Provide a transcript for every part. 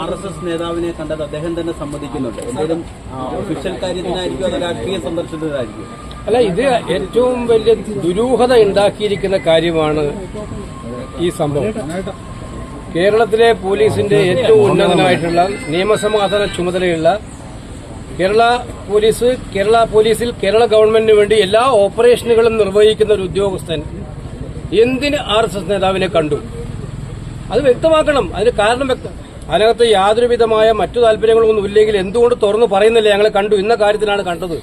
R S S നേതാവിനെ കണ്ടത് അദ്ദേഹം തന്നെ സമ്മതിക്കുന്നുണ്ട്. എന്തെങ്കിലും ഒഫീഷ്യൽ കാര്യത്തിനായിരിക്കും രാഷ്ട്രീയ സന്ദർശനത്തിനായിരിക്കും. അല്ല ഇത് ഏറ്റവും വലിയ ദുരൂഹത ഉണ്ടാക്കിയിരിക്കുന്ന കാര്യമാണ് ഈ സംഭവം. കേരളത്തിലെ പോലീസിന്റെ ഏറ്റവും ഉന്നതനായിട്ടുള്ള നിയമസമാധാന ചുമതലയുള്ള കേരള പോലീസ് കേരള പോലീസിൽ കേരള ഗവൺമെന്റിന് വേണ്ടി എല്ലാ ഓപ്പറേഷനുകളും നിർവഹിക്കുന്ന ഒരു ഉദ്യോഗസ്ഥൻ എന്തിന് ആർ എസ് എസ് നേതാവിനെ കണ്ടു? അത് വ്യക്തമാക്കണം. അതിന് കാരണം വ്യക്തം അതിനകത്ത് യാതൊരു വിധമായ മറ്റു താല്പര്യങ്ങളൊന്നും ഇല്ലെങ്കിൽ എന്തുകൊണ്ട് തുറന്നു പറയുന്നില്ല? ഞങ്ങൾ കണ്ടു. ഇന്ന കാര്യത്തിലാണ് കണ്ടത്.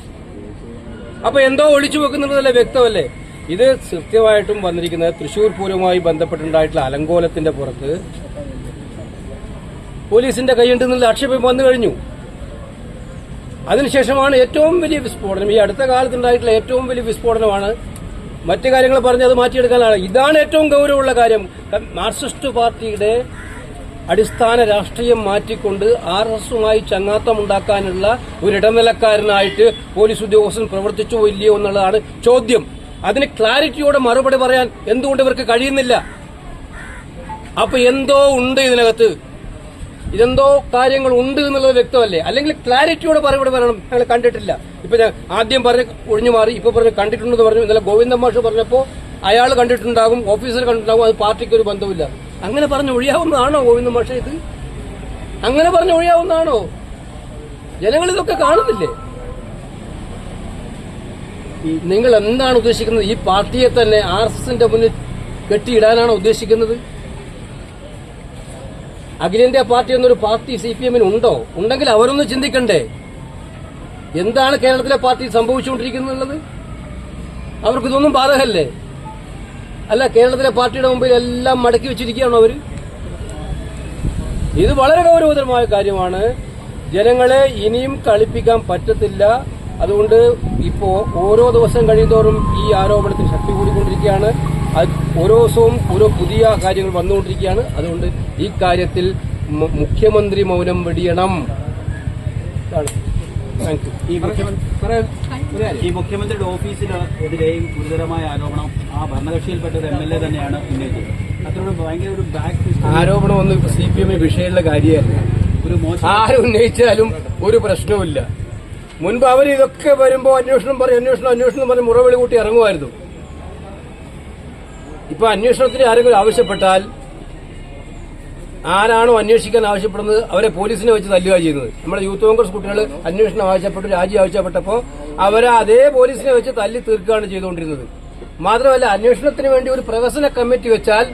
അപ്പൊ എന്തോ ഒളിച്ചു വെക്കുന്നുള്ളതല്ലേ വ്യക്തമല്ലേ? ഇത് കൃത്യമായിട്ടും വന്നിരിക്കുന്നത് തൃശൂർ പൂരവുമായി ബന്ധപ്പെട്ടുണ്ടായിട്ടുള്ള അലങ്കോലത്തിന്റെ പുറത്ത്. പോലീസിന്റെ കൈയുണ്ടെന്നുള്ള ആക്ഷേപം വന്നു കഴിഞ്ഞു. അതിനുശേഷമാണ് ഏറ്റവും വലിയ വിസ്ഫോടനം. ഈ അടുത്ത കാലത്തുണ്ടായിട്ടുള്ള ഏറ്റവും വലിയ വിസ്ഫോടനമാണ് മറ്റു കാര്യങ്ങൾ പറഞ്ഞ് അത് മാറ്റിയെടുക്കാനാണ്. ഇതാണ് ഏറ്റവും ഗൗരവമുള്ള കാര്യം. മാർക്സിസ്റ്റ് പാർട്ടിയുടെ അടിസ്ഥാന രാഷ്ട്രീയം മാറ്റിക്കൊണ്ട് ആർ എസ് എസുമായി ചങ്ങാത്തമുണ്ടാക്കാനുള്ള ഒരു ഇടനിലക്കാരനായിട്ട് പോലീസ് ഉദ്യോഗസ്ഥൻ പ്രവർത്തിച്ചോ ഇല്ലയോ എന്നുള്ളതാണ് ചോദ്യം. അതിന് ക്ലാരിറ്റിയോടെ മറുപടി പറയാൻ എന്തുകൊണ്ട് ഇവർക്ക് കഴിയുന്നില്ല? അപ്പൊ എന്തോ ഉണ്ട് ഇതിനകത്ത്. ഇതെന്തോ കാര്യങ്ങൾ ഉണ്ട് എന്നുള്ളത് വ്യക്തമല്ലേ? അല്ലെങ്കിൽ ക്ലാരിറ്റിയോടെ മറുപടി പറയണം. ഞങ്ങൾ കണ്ടിട്ടില്ല. ഇപ്പൊ ഞാൻ ആദ്യം പറഞ്ഞ് ഒഴിഞ്ഞു മാറി ഇപ്പൊ പറഞ്ഞ് കണ്ടിട്ടുണ്ടെന്ന് പറഞ്ഞു. ഇന്നലെ ഗോവിന്ദൻ മാഷ് പറഞ്ഞപ്പോ അയാൾ കണ്ടിട്ടുണ്ടാകും ഓഫീസർ കണ്ടിട്ടുണ്ടാകും അത് പാർട്ടിക്ക് ഒരു ബന്ധമില്ല അങ്ങനെ പറഞ്ഞ് ഒഴിയാവുന്നതാണോ ഗോവിന്ദൻ മാഷ ഇത്? അങ്ങനെ പറഞ്ഞ് ഒഴിയാവുന്നതാണോ? ജനങ്ങൾ ഇതൊക്കെ കാണുന്നില്ലേ? നിങ്ങൾ എന്താണ് ഉദ്ദേശിക്കുന്നത്? ഈ പാർട്ടിയെ തന്നെ ആർ എസ് എസിന്റെ മുന്നിൽ കെട്ടിയിടാനാണോ ഉദ്ദേശിക്കുന്നത്? അഖിലേന്ത്യാ പാർട്ടി എന്നൊരു പാർട്ടി സി പി എമ്മിന് ഉണ്ടോ? ഉണ്ടെങ്കിൽ അവരൊന്ന് ചിന്തിക്കണ്ടേ. എന്താണ് കേരളത്തിലെ പാർട്ടി സംഭവിച്ചുകൊണ്ടിരിക്കുന്നത് അവർക്ക് ഇതൊന്നും ബാധകല്ലേ അല്ല കേരളത്തിലെ പാർട്ടിയുടെ മുമ്പിൽ എല്ലാം മടക്കി വെച്ചിരിക്കുകയാണോ അവർ? ഇത് വളരെ ഗൗരവതരമായ കാര്യമാണ്. ജനങ്ങളെ ഇനിയും കളിപ്പിക്കാൻ പറ്റത്തില്ല. അതുകൊണ്ട് ഇപ്പോ ഓരോ ദിവസം കഴിയുന്തോറും ഈ ആരോപണത്തിന് ശക്തി കൂടിക്കൊണ്ടിരിക്കുകയാണ്. ഓരോ ദിവസവും ഓരോ പുതിയ കാര്യങ്ങൾ വന്നുകൊണ്ടിരിക്കുകയാണ്. അതുകൊണ്ട് ഈ കാര്യത്തിൽ മുഖ്യമന്ത്രി മൗനം വെടിയണം. ഈ മുഖ്യമന്ത്രിയുടെ ഓഫീസിനെതിരെയും ഗുരുതരമായ ആരോപണം ആ ഭരണകക്ഷിയിൽപ്പെട്ട ഒരു എം എൽ എ തന്നെയാണ് ഉന്നയിച്ചത്. അത്രയും ഭയങ്കര ഒരു ബാക്ക് ആരോപണമൊന്നും ഇപ്പൊ സി പി എം വിഷയമുള്ള കാര്യമല്ല. ഒരു മോശം ആരുന്നയിച്ചാലും ഒരു പ്രശ്നവുമില്ല. മുൻപ് അവർ ഇതൊക്കെ വരുമ്പോൾ അന്വേഷണം പറയും അന്വേഷണം അന്വേഷണം പറഞ്ഞ് മുറവിളി കൂട്ടി ഇറങ്ങുമായിരുന്നു. ഇപ്പൊ അന്വേഷണത്തിന് ആരെങ്കിലും ആവശ്യപ്പെട്ടാൽ ആരാണോ അന്വേഷിക്കാൻ ആവശ്യപ്പെടുന്നത് അവരെ പോലീസിനെ വെച്ച് തല്ലുക ചെയ്യുന്നത്. നമ്മുടെ യൂത്ത് കോൺഗ്രസ് കുട്ടികൾ അന്വേഷണം ആവശ്യപ്പെട്ടു രാജി ആവശ്യപ്പെട്ടപ്പോ അവരെ അതേ പോലീസിനെ വെച്ച് തല്ലി തീർക്കുകയാണ് ചെയ്തുകൊണ്ടിരുന്നത്. മാത്രമല്ല അന്വേഷണത്തിന് വേണ്ടി ഒരു പ്രവസന കമ്മിറ്റി വെച്ചാൽ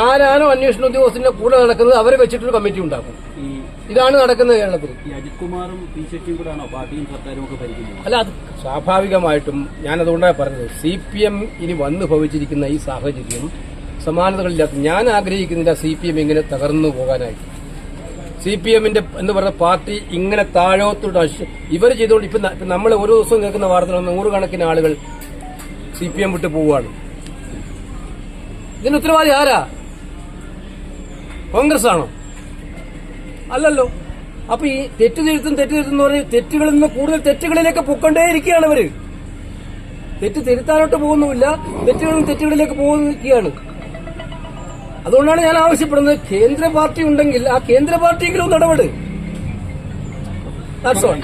ആരാണോ അന്വേഷണ ഉദ്യോഗസ്ഥന്റെ കൂടെ നടക്കുന്നത് അവരെ വെച്ചിട്ടൊരു കമ്മിറ്റി ഉണ്ടാക്കും. ഇതാണ് നടക്കുന്നത് കേരളത്തിൽ. അജിത്കുമാറും അജിത് കുമാറും പി ശശിയും കൂടാണോ പാർട്ടിയും സർക്കാരും ഒക്കെ ഭരിക്കുന്നത്? അല്ല അത് സ്വാഭാവികമായിട്ടും ഞാൻ അതുകൊണ്ടാണ് പറഞ്ഞത്. സി പി എം ഇനി വന്നു ഭവിച്ചിരിക്കുന്ന ഈ സാഹചര്യം സമാനതകളില്ലാത്ത ഞാൻ ആഗ്രഹിക്കുന്നില്ല സി പി എം ഇങ്ങനെ തകർന്നു പോകാനായിട്ട്. സി പി എമ്മിന്റെ എന്ന് പറഞ്ഞ പാർട്ടി ഇങ്ങനെ താഴോത്തോട്ട് ഇവർ ചെയ്തുകൊണ്ട് ഇപ്പൊ നമ്മൾ ഓരോ ദിവസവും കേൾക്കുന്ന വാർത്തകൾ നൂറുകണക്കിന് ആളുകൾ സി പി എം വിട്ട് പോവുകയാണ്. ഇതിന് ഉത്തരവാദി ആരാ? കോൺഗ്രസ് ആണോ അല്ലല്ലോ. അപ്പൊ ഈ തെറ്റ് തിരുത്തും തെറ്റ് തിരുത്തും എന്ന് പറഞ്ഞ് തെറ്റുകളിൽ നിന്ന് കൂടുതൽ തെറ്റുകളിലേക്ക് പൊക്കണ്ടേ ഇരിക്കുകയാണ് അവർ തെറ്റ് തിരുത്താനോട്ട് പോകുന്നുമില്ല തെറ്റുകളും തെറ്റുകളിലേക്ക് പോകുകയാണ് അതുകൊണ്ടാണ് ഞാൻ ആവശ്യപ്പെടുന്നത് കേന്ദ്ര പാർട്ടി ഉണ്ടെങ്കിൽ ആ കേന്ദ്ര പാർട്ടിയെങ്കിലും That's all.